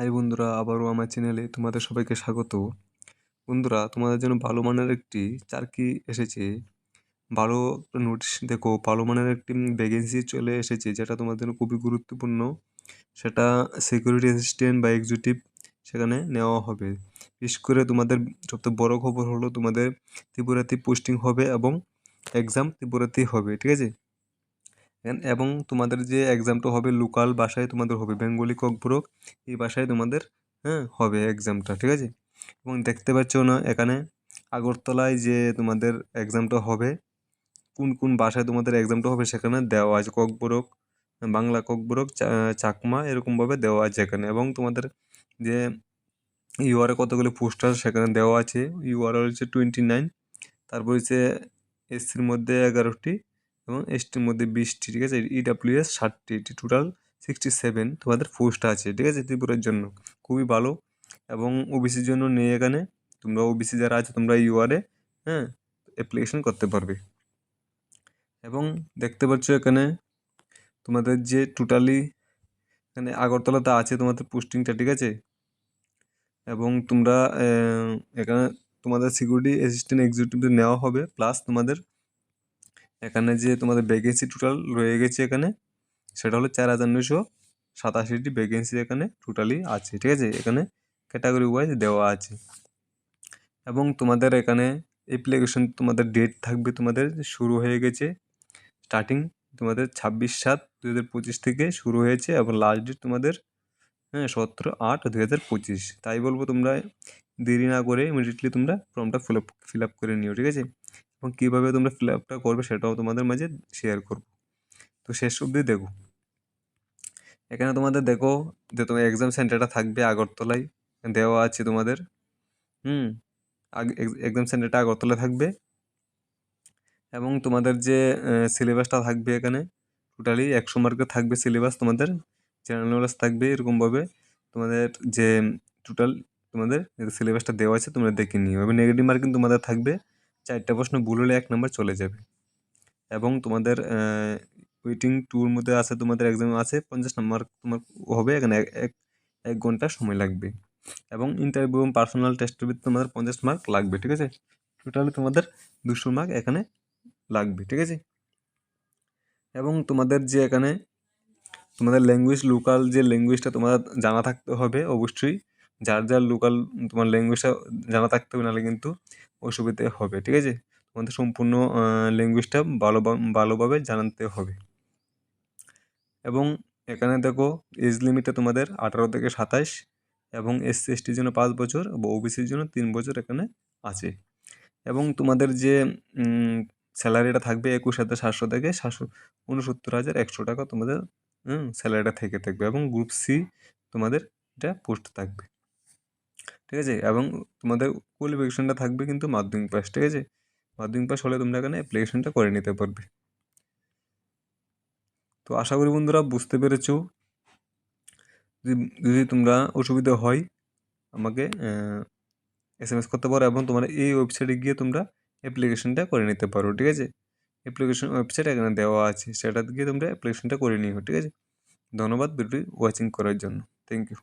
High বন্ধুরা, আবারও আমার চ্যানেলে তোমাদের সবাইকে স্বাগত। বন্ধুরা, তোমাদের জন্য ভালো মানের একটি চারকি এসেছে। ভালো নোটিশ, দেখো, ভালো মানের একটি ভ্যাকেন্সি চলে এসেছে, যেটা তোমাদের জন্য খুবই গুরুত্বপূর্ণ। সেটা সিকিউরিটি অ্যাসিস্ট্যান্ট বা এক্সিকিউটিভ সেখানে নেওয়া হবে। বিশেষ করে তোমাদের সবথেকে বড় খবর হলো, তোমাদের ত্রিপুরাতে পোস্টিং হবে এবং এক্সাম ত্রিপুরাতেই হবে, ঠিক আছে? এবং তোমাদের যে এক্সামটা হবে লোকাল ভাষায় তোমাদের হবে বেঙ্গলি ককবরক এই ভাষায় তোমাদের হ্যাঁ হবে এক্সামটা ঠিক আছে? এবং দেখতে পাচ্ছ না, এখানে আগরতলায় যে তোমাদের এক্সামটা হবে, কোন কোন ভাষায় তোমাদের এক্সামটা হবে সেখানে দেওয়া আছে ককবরক বাংলা ককবরক চাকমা এরকমভাবে দেওয়া আছে এখানে। এবং তোমাদের যে ইউআরএ কতগুলো পোস্টার সেখানে দেওয়া আছে ইউআরএ হচ্ছে টোয়েন্টি নাইন তারপর হচ্ছে এসসির মধ্যে এগারোটি এবং এসটির মধ্যে বিশটি, ঠিক আছে? ইডাব্লিউএস e ষাটটি, এটি টোটাল সিক্সটি সেভেন তোমাদের পোস্ট আছে, ঠিক আছে? ত্রিপুরার জন্য। খুবই ভালো। এবং ওবিসির জন্য নেই এখানে। তোমরা ওবিসি যারা আছে, তোমরা ইউআরএ হ্যাঁ অ্যাপ্লিকেশন করতে পারবে। এবং দেখতে পাচ্ছ এখানে তোমাদের যে টোটালি এখানে আগরতলাতে আছে তোমাদের পোস্টিংটা ঠিক আছে? এবং তোমরা এখানে তোমাদের সিকিউরিটি অ্যাসিস্ট্যান্ট এক্সিকিউটিভ নেওয়া হবে। প্লাস তোমাদের এখানে যে তোমাদের ভ্যাকেন্সি টোটাল রয়ে গেছে এখানে, সেটা হলো চার হাজার নশো সাতাশিটি ভ্যাকেন্সি এখানে টোটালি আছে, ঠিক আছে? এখানে ক্যাটাগরি ওয়াইজ দেওয়া আছে। এবং তোমাদের এখানে অ্যাপ্লিকেশন তোমাদের ডেট থাকবে তোমাদের শুরু হয়ে গেছে স্টার্টিং তোমাদের ছাব্বিশ সাত দু হাজার পঁচিশ থেকে শুরু হয়েছে এবং লাস্ট ডেট তোমাদের হ্যাঁ সতেরো আট দু হাজার পঁচিশ। তাই বলব তোমরা দেরি না করে ইমিডিয়েটলি তোমরা ফর্মটা ফিল আপ ফিল আপ করে নিও, ঠিক আছে? এবং কীভাবে তোমরা ফিল আপটা করবে সেটাও তোমাদের মাঝে শেয়ার করব। তো শেষ অবধি দেখো। এখানে তোমাদের দেখো যে তোমার এক্সাম সেন্টারটা থাকবে আগরতলায়, দেওয়া আছে তোমাদের। হুম এক্সাম সেন্টারটা আগরতলায় থাকবে। এবং তোমাদের যে সিলেবাসটা থাকবে এখানে টোটালি একশো মার্কের থাকবে সিলেবাস তোমাদের জেনারেল নলেজ থাকবে এরকমভাবে। তোমাদের যে টোটাল তোমাদের সিলেবাসটা দেওয়া আছে তোমরা দেখে নিও। এবং নেগেটিভ মার্কিং তোমাদের থাকবে। চারটা প্রশ্ন ভুল হলে এক নম্বর চলে যাবে। এবং তোমাদের ওয়েটিং টুর মধ্যে আছে, তোমাদের এক্সাম আছে, পঞ্চাশ নম্বর তোমার হবে, এখানে এক এক ঘণ্টা সময় লাগবে। এবং ইন্টারভিউ এবং পার্সোনাল টেস্টের ভিতরে তোমাদের পঞ্চাশ মার্ক লাগবে, ঠিক আছে? টোটালি তোমাদের দুশো মার্ক এখানে লাগবে, ঠিক আছে? এবং তোমাদের যে এখানে তোমাদের ল্যাঙ্গুয়েজ লোকাল যে ল্যাঙ্গুয়েজটা তোমাদের জানা থাকতে হবে, অবশ্যই যার যার লোকাল তোমার ল্যাঙ্গুয়েজটা জানা থাকতে হবে, নাহলে কিন্তু অসুবিধে হবে, ঠিক আছে? তোমাদের সম্পূর্ণ ল্যাঙ্গুয়েজটা ভালো ভালোভাবে জানাতে হবে। এবং এখানে দেখো এজ লিমিটটা তোমাদের আঠারো থেকে সাতাইশ এবং এসসি এসটির জন্য পাঁচ বছর এবং ওবিসির জন্য তিন বছর এখানে আছে। এবং তোমাদের যে স্যালারিটা থাকবে একুশ হাজার সাতশো থেকে সাতশো উনসত্তর হাজার একশো টাকা তোমাদের স্যালারিটা থেকে থাকবে এবং গ্রুপ সি তোমাদের এটা পোস্ট থাকবে। ঠিক আছে? এবং তোমাদের কোয়ালিফিকেশনটা থাকবে কিন্তু মাধ্যমিক পাস ঠিক আছে? মাধ্যমিক পাস হলে তোমরা এখানে অ্যাপ্লিকেশনটা করে নিতে পারবে। তো আশা করি বন্ধুরা বুঝতে পেরেছ যদি তোমরা অসুবিধা হয় আমাকে এস এম এস করতে পারো এবং তোমার এই ওয়েবসাইটে গিয়ে তোমরা অ্যাপ্লিকেশনটা করে নিতে পারো, ঠিক আছে? অ্যাপ্লিকেশন ওয়েবসাইট এখানে দেওয়া আছে, সেটা গিয়ে তোমরা অ্যাপ্লিকেশনটা করে নিও, ঠিক আছে? ধন্যবাদ, ভিডিওটি ওয়াচিং করার জন্য। Thank you